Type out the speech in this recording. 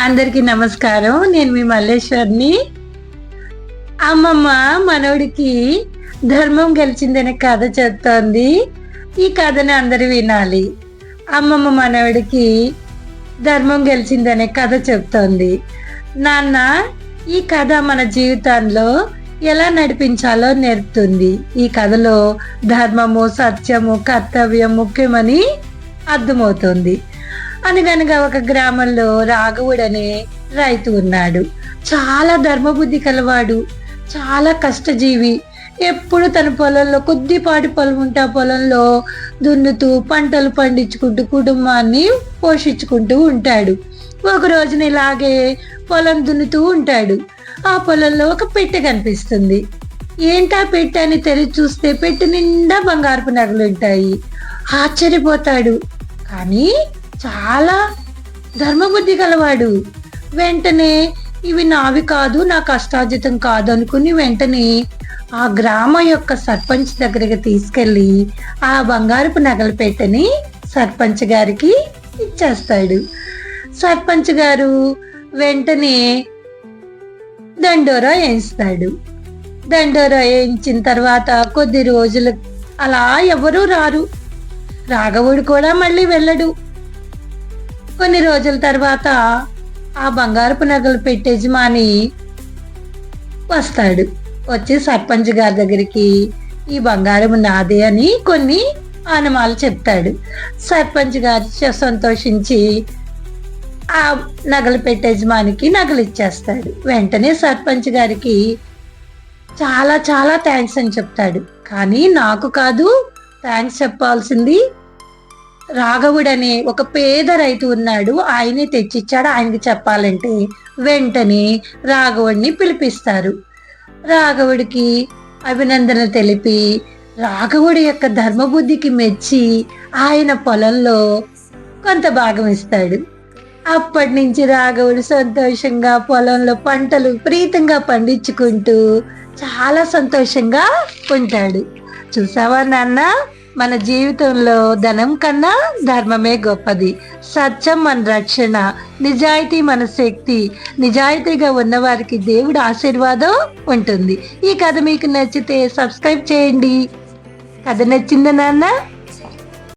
అందరికీ నమస్కారం. నేను మీ మల్లేశ్వర్ని. అమ్మమ్మ మనవడికి ధర్మం గెలిచిందనే కథ చెప్తోంది. ఈ కథని అందరు వినాలి. అమ్మమ్మ మనవడికి ధర్మం గెలిచిందనే కథ చెప్తోంది. నాన్న ఈ కథ మన జీవితంలో ఎలా నడిపించాలో నేర్పుతుంది. ఈ కథలో ధర్మము సత్యము కర్తవ్యం ముఖ్యమని అర్థమవుతుంది. అనగనగా ఒక గ్రామంలో రాఘవుడనే రైతు ఉన్నాడు. చాలా ధర్మబుద్ధి కలవాడు. చాలా కష్టజీవి. ఎప్పుడు తన పొలంలో కొద్దిపాటి పొలం ఉంటే ఆ పొలంలో దున్నుతూ పంటలు పండించుకుంటూ కుటుంబాన్ని పోషించుకుంటూ ఉంటాడు. ఒక రోజున ఇలాగే పొలం దున్నుతూ ఉంటాడు. ఆ పొలంలో ఒక పెట్టె కనిపిస్తుంది. ఏంటా పెట్టె అని తెరిచి చూస్తే పెట్టె నిండా బంగారపు నగలు ఉంటాయి. ఆశ్చర్యపోతాడు. కానీ చాలా ధర్మబుద్ధి గలవాడు. వెంటనే ఇవి నావి కాదు నా కష్టార్జితం కాదు అనుకుని వెంటనే ఆ గ్రామం యొక్క సర్పంచ్ దగ్గరికి తీసుకెళ్ళి ఆ బంగారపు నగలు పెట్టని సర్పంచ్ గారికి ఇచ్చేస్తాడు. సర్పంచ్ గారు వెంటనే దండోరా వేయిస్తాడు. దండోరా వేయించిన తర్వాత కొద్ది రోజులు అలా ఎవరూ రారు. రాఘవుడు కూడా మళ్ళీ వెళ్ళడు. కొన్ని రోజుల తర్వాత ఆ బంగారపు నగలు పెట్టే యజమాని వస్తాడు. వచ్చి సర్పంచ్ గారి దగ్గరికి ఈ బంగారం నాదే అని కొన్ని ఆనమాలు చెప్తాడు. సర్పంచ్ గారు సంతోషించి ఆ నగలు పెట్టే యజమానికి నగలు ఇచ్చేస్తాడు. వెంటనే సర్పంచ్ గారికి చాలా చాలా థ్యాంక్స్ అని చెప్తాడు. కానీ నాకు కాదు థ్యాంక్స్ చెప్పాల్సింది రాఘవుడు అనే ఒక పేద రైతు ఉన్నాడు. ఆయనే తెచ్చిచ్చాడు. ఆయనకి చెప్పాలంటే వెంటనే రాఘవుడిని పిలిపిస్తారు. రాఘవుడికి అభినందనలు తెలిపి రాఘవుడి యొక్క ధర్మబుద్ధికి మెచ్చి ఆయన పొలంలో కొంత భాగం ఇస్తాడు. అప్పటి నుంచి రాఘవుడు సంతోషంగా పొలంలో పంటలు విపరీతంగా పండించుకుంటూ చాలా సంతోషంగా ఉంటాడు. చూసావా నాన్న? మన జీవితంలో ధనం కన్నా ధర్మమే గొప్పది. సత్యం మన రక్షణ. నిజాయితీ మన శక్తి. నిజాయితీగా ఉన్నవారికి దేవుడు ఆశీర్వాదం ఉంటుంది. ఈ కథ మీకు నచ్చితే సబ్స్క్రైబ్ చేయండి. కథ నచ్చిందా నాన్న?